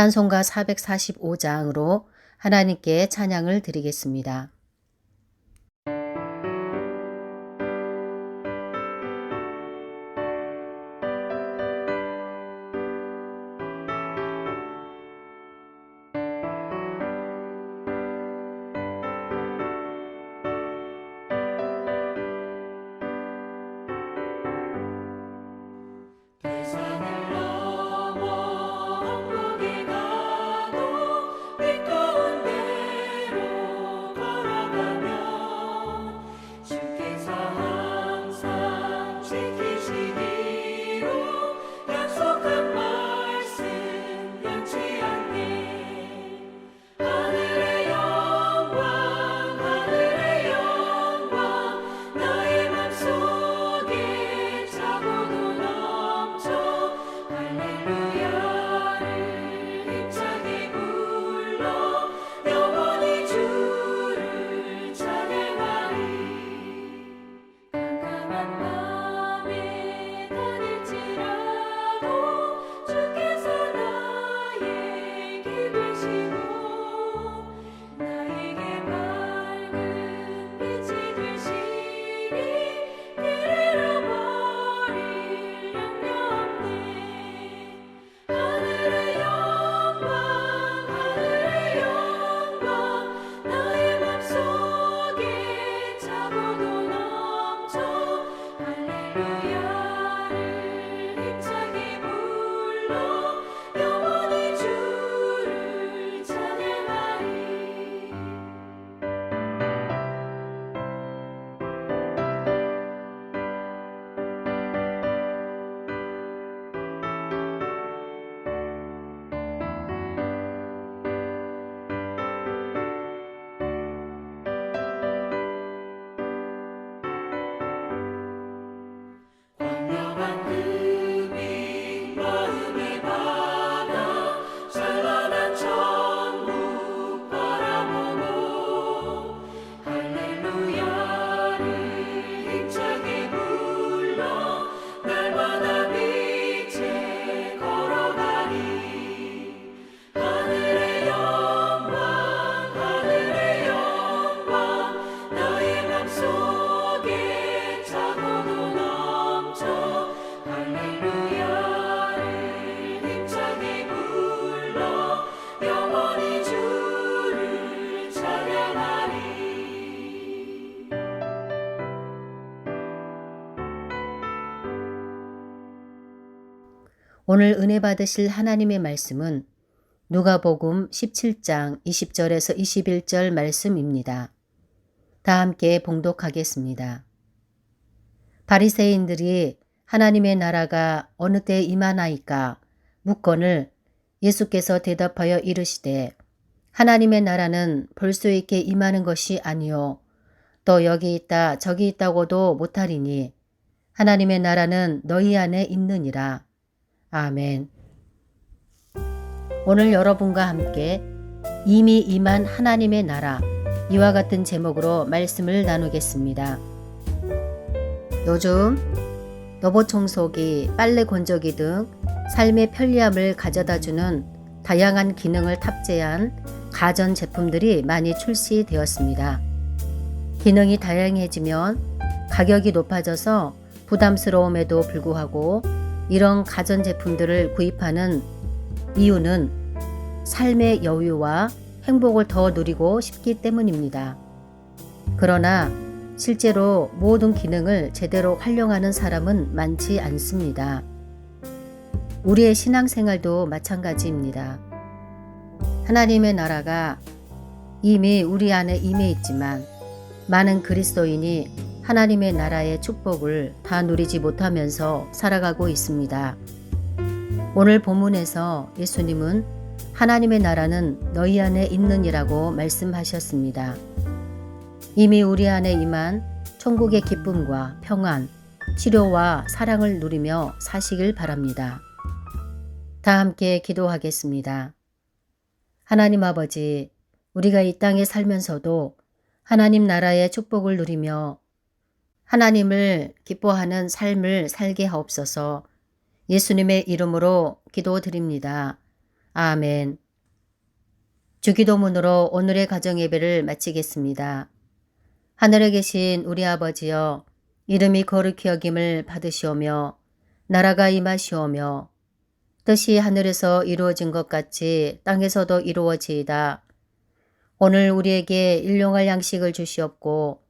찬송가 445장으로 하나님께 찬양을 드리겠습니다. 오늘 은혜 받으실 하나님의 말씀은 누가복음 17장 20절에서 21절 말씀입니다. 다 함께 봉독하겠습니다. 바리새인들이 하나님의 나라가 어느 때 임하나이까 묻건을 예수께서 대답하여 이르시되 하나님의 나라는 볼 수 있게 임하는 것이 아니요 또 여기 있다 저기 있다고도 못하리니 하나님의 나라는 너희 안에 있느니라. 아멘. 오늘 여러분과 함께 이미 임한 하나님의 나라 이와 같은 제목으로 말씀을 나누겠습니다. 요즘 로봇 청소기, 빨래 건조기 등 삶의 편리함을 가져다 주는 다양한 기능을 탑재한 가전 제품들이 많이 출시되었습니다. 기능이 다양해지면 가격이 높아져서 부담스러움에도 불구하고 이런 가전 제품들을 구입하는 이유는 삶의 여유와 행복을 더 누리고 싶기 때문입니다. 그러나 실제로 모든 기능을 제대로 활용하는 사람은 많지 않습니다. 우리의 신앙생활도 마찬가지입니다. 하나님의 나라가 이미 우리 안에 임해 있지만 많은 그리스도인이 하나님의 나라의 축복을 다 누리지 못하면서 살아가고 있습니다. 오늘 본문에서 예수님은 하나님의 나라는 너희 안에 있느니라고 말씀하셨습니다. 이미 우리 안에 임한 천국의 기쁨과 평안, 치료와 사랑을 누리며 사시길 바랍니다. 다 함께 기도하겠습니다. 하나님 아버지, 우리가 이 땅에 살면서도 하나님 나라의 축복을 누리며 하나님을 기뻐하는 삶을 살게 하옵소서 예수님의 이름으로 기도드립니다. 아멘. 주기도문으로 오늘의 가정예배를 마치겠습니다. 하늘에 계신 우리 아버지여 이름이 거룩히 여김을 받으시오며 나라가 임하시오며 뜻이 하늘에서 이루어진 것 같이 땅에서도 이루어지이다. 오늘 우리에게 일용할 양식을 주시옵고